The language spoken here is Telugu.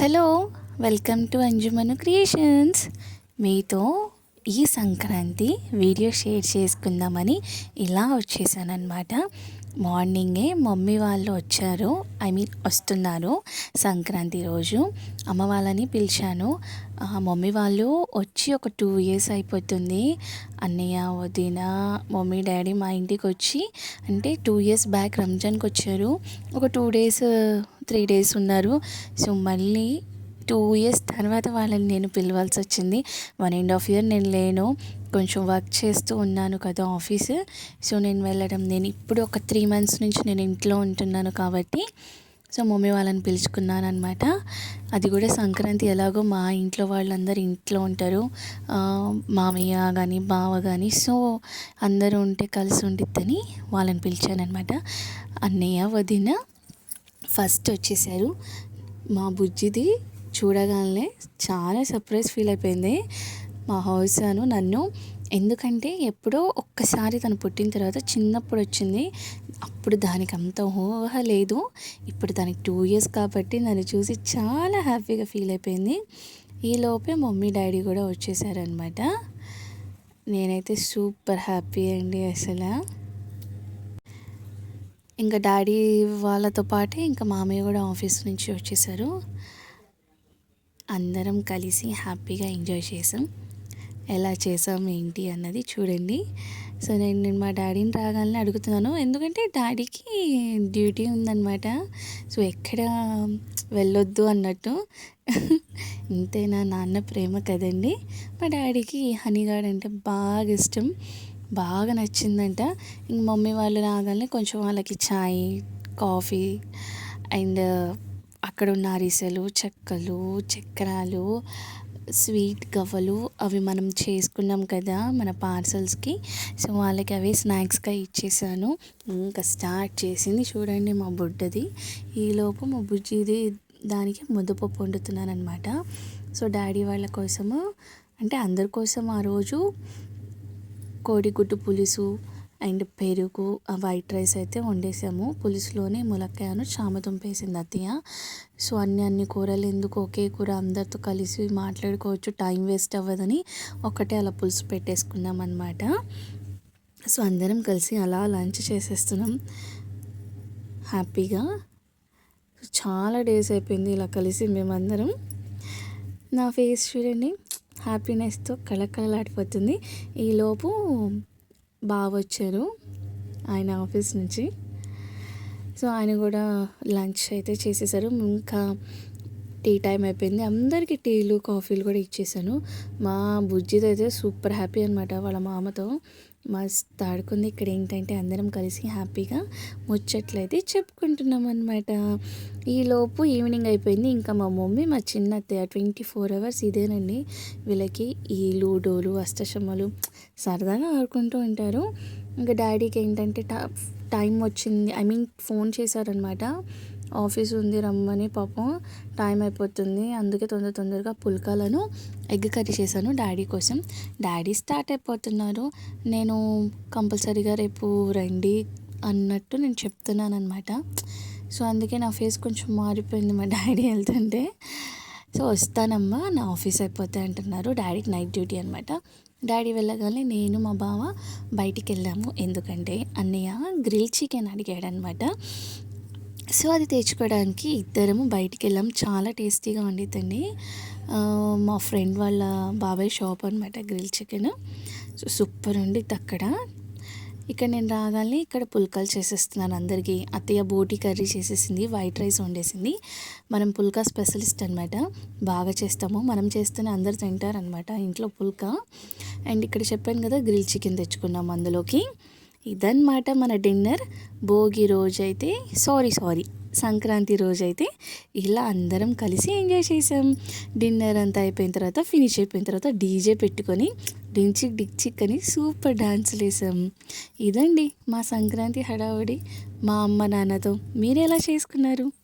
Hello welcome to Anjuman creations. మీతో ఈ సంక్రాంతి వీడియో షేర్ చేసుకుందామని ఇలా వచ్చేసానమాట మార్నింగే మమ్మీ వాళ్ళు వచ్చారు ఐ మీన్ వస్తున్నారు సంక్రాంతి రోజు. అమ్మ వాళ్ళని పిలిచాను. మమ్మీ వాళ్ళు వచ్చి ఒక టూ ఇయర్స్ అయిపోతుంది. అన్నయ్య వదిన మమ్మీ డాడీ మా ఇంటికి వచ్చి అంటే టూ ఇయర్స్ బ్యాక్ రంజాన్కి వచ్చారు. ఒక టూ డేస్ త్రీ డేస్ ఉన్నారు. సో మళ్ళీ టూ ఇయర్స్ తర్వాత వాళ్ళని నేను పిలవాల్సి వచ్చింది. వన్ అండ్ హాఫ్ ఇయర్ నేను లేను. కొంచెం వర్క్ చేస్తూ ఉన్నాను కదా ఆఫీస్. సో నేను వెళ్ళడం నేను ఇప్పుడు ఒక త్రీ మంత్స్ నుంచి నేను ఇంట్లో ఉంటున్నాను కాబట్టి సో మమ్మీ వాళ్ళని పిలుచుకున్నాను అనమాట అది కూడా సంక్రాంతి ఎలాగో మా ఇంట్లో వాళ్ళందరూ ఇంట్లో ఉంటారు. మామయ్య కానీ బావ కానీ సో అందరూ ఉంటే కలిసి ఉండిద్దని వాళ్ళని పిలిచాను అనమాట అన్నయ్య వదిన ఫస్ట్ వచ్చేసారు. మా బుజ్జిది చూడగానే చాలా సర్ప్రైజ్ ఫీల్ అయిపోయింది. మా హౌస్ అను నన్ను ఎందుకంటే ఎప్పుడో ఒక్కసారి తను పుట్టిన తర్వాత చిన్నప్పుడు వచ్చింది. అప్పుడు దానికి అంత ఊహ లేదు. ఇప్పుడు దానికి టూ ఇయర్స్ కాబట్టి నన్ను చూసి చాలా హ్యాపీగా ఫీల్ అయిపోయింది. ఈలోపే మమ్మీ డాడీ కూడా వచ్చేసారనమాట నేనైతే సూపర్ హ్యాపీ అండి అసలు. ఇంకా డాడీ వాళ్ళతో పాటే ఇంకా మామయ్య కూడా ఆఫీస్ నుంచి వచ్చేసారు. అందరం కలిసి హ్యాపీగా ఎంజాయ్ చేసాం. ఎలా చేసాం ఏంటి అన్నది చూడండి. సో నేను నేను మా డాడీని రాగాలని అడుగుతున్నాను. ఎందుకంటే డాడీకి డ్యూటీ ఉందన్నమాట. సో ఎక్కడ వెళ్ళొద్దు అన్నట్టు. ఇంతేనా నాన్న ప్రేమ కదండి. మా డాడీకి హనీగాడ్ అంటే బాగా ఇష్టం. బాగా నచ్చిందంట. ఇంక మమ్మీ వాళ్ళు రాగానే కొంచెం వాళ్ళకి ఛాయ్ కాఫీ అండ్ అక్కడ ఉన్న అరిసెలు చెక్కలు చక్రాలు స్వీట్ గవ్వలు అవి మనం చేసుకున్నాం కదా మన పార్సల్స్కి. సో వాళ్ళకి అవి స్నాక్స్గా ఇచ్చేసాను. ఇంకా స్టార్ట్ చేసింది చూడండి మా బుడ్డది. ఈలోపు మా బుజ్జిది దానికి ముద్దపప్పు వండుతున్నాను అనమాట సో డాడీ వాళ్ళ కోసము అంటే అందరి కోసం ఆ రోజు కోడిగుడ్డు పులుసు అండ్ పెరుగు వైట్ రైస్ అయితే వండేసాము. పులుసులోనే ములక్కాయను చామదుంప వేసింది అత్తయ్య. సో అన్ని అన్ని కూరలు ఎందుకు ఒకే కూర? అందరితో కలిసి మాట్లాడుకోవచ్చు. టైం వేస్ట్ అవ్వదని ఒకటే అలా పులుసు పెట్టేసుకున్నాం అనమాట సో అందరం కలిసి అలా లంచ్ చేసేస్తున్నాం. హ్యాపీగా. చాలా డేస్ అయిపోయింది ఇలా కలిసి మేమందరం. నా ఫేస్ చూడండి. హ్యాపీనెస్తో కళకళలాడిపోతుంది. ఈలోపు బాగా వచ్చారు ఆయన ఆఫీస్ నుంచి. సో ఆయన కూడా లంచ్ అయితే చేసేసారు. ఇంకా టీ టైం అయిపోయింది. అందరికీ టీలు కాఫీలు కూడా ఇచ్చేసాను. మా బుజ్జితో అయితే సూపర్ హ్యాపీ అనమాట వాళ్ళ మామతో. మస్తు ఆడుకుంది. ఇక్కడ ఏంటంటే అందరం కలిసి హ్యాపీగా ముచ్చట్లయితే చెప్పుకుంటున్నాం అనమాట ఈలోపు ఈవినింగ్ అయిపోయింది. ఇంకా మా మమ్మీ మా చిన్న అత్తయ్య ట్వంటీ ఫోర్ అవర్స్ ఇదేనండి. వీళ్ళకి ఈ లూడోలు అష్టశమ్మలు సరదాగా ఆడుకుంటూ ఉంటారు. ఇంకా డాడీకి ఏంటంటే టైం వచ్చింది. ఐ మీన్ ఫోన్ చేశారనమాట ఆఫీస్ ఉంది రమ్మని పాపం టైం అయిపోతుంది. అందుకే తొందర తొందరగా పుల్కాలను ఎగ్ కర్రీ చేశాను డాడీ కోసం. డాడీ స్టార్ట్ అయిపోతున్నారు. నేను కంపల్సరీగా రేపు రండి అన్నట్టు నేను చెప్తున్నాను అనమాట సో అందుకే నా ఫేస్ కొంచెం మారిపోయింది మా డాడీ వెళ్తుంటే. సో వస్తానమ్మా నా ఆఫీస్ అయిపోతే అంటున్నారు. డాడీకి నైట్ డ్యూటీ అనమాట డాడీ వెళ్ళగానే నేను మా బావ బయటికి వెళ్ళాము. ఎందుకంటే అన్నయ్య గ్రిల్ చికెన్ అడిగాడు అనమాట సో అది తెచ్చుకోవడానికి ఇద్దరము బయటికి వెళ్ళాం. చాలా టేస్టీగా వండిద్దండి. మా ఫ్రెండ్ వాళ్ళ బాబాయ్ షాప్ అనమాట గ్రిల్ చికెన్. సో సూపర్ ఉండిద్ది అక్కడ. ఇక్కడ నేను రాగానే ఇక్కడ పుల్కాలు చేసేస్తున్నాను అందరికీ. అత్తయ్య బోటి కర్రీ చేసేసింది వైట్ రైస్ వండేసింది. మనం పుల్కా స్పెషలిస్ట్ అనమాట బాగా చేస్తాము. మనం చేస్తేనే అందరు తింటారనమాట ఇంట్లో పుల్కా. అండ్ ఇక్కడ చెప్పాను కదా గ్రిల్ చికెన్ తెచ్చుకున్నాం అందులోకి. ఇదన్నమాట మన డిన్నర్. భోగి రోజైతే సారీ సారీ సంక్రాంతి రోజైతే ఇలా అందరం కలిసి ఎంజాయ్ చేసాం. డిన్నర్ అంతా అయిపోయిన తర్వాత ఫినిష్ అయిపోయిన తర్వాత డీజే పెట్టుకొని డించిక్ డిక్చిక్ అని సూపర్ డాన్సులు వేసాం ఇదండి మా సంక్రాంతి హడావుడి. మా అమ్మ నాన్నతో మీరు ఎలా చేసుకున్నారు?